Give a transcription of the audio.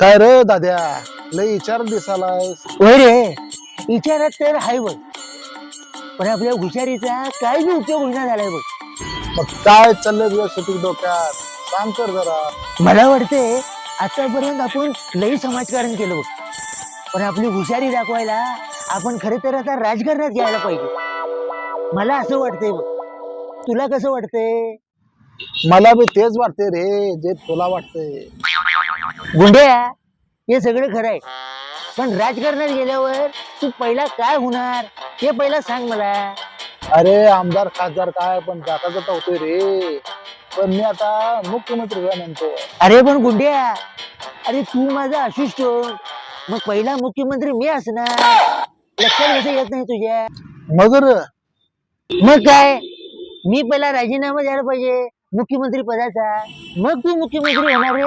काय रे दाद्या? लय विचार दिसालायस. होय रे विचारात तर हाय बघ. पण आपल्या हुशारीचा काय बी उपयोग होईना झालाय बघ. मग काय चाललंय तुझ्या सुपीक डोक्यात? सांग कर जरा. मला वाटते आतापर्यंत आपण लई समाजकारण केलं बघ. पण आपली हुशारी दाखवायला आपण खरे तर आता राजकारणात घ्यायला पाहिजे. मला असं वाटतंय बघ. तुला कसं वाटतंय? मला बी तेच वाटते रे जे तुला वाटतंय. गुंड्या हे सगळं खरं आहे. पण राजकारणात गेल्यावर तू पहिला काय होणार? हे पहिला सांग मला. अरे आमदार खासदार काय? पण जाता जाता होतोय रे. पण मी आता मुख्यमंत्री व्हाय म्हणतो. अरे पण गुंड्या अरे तू माझा अशिष्ट मग पहिला मुख्यमंत्री मी असणार. लक्षात कसं येत नाही तुझ्या. मगर? मग काय? मी पहिला राजीनामा द्यायला पाहिजे. मुख्यमंत्री पदाचा मग तू मुख्यमंत्री होणार रे.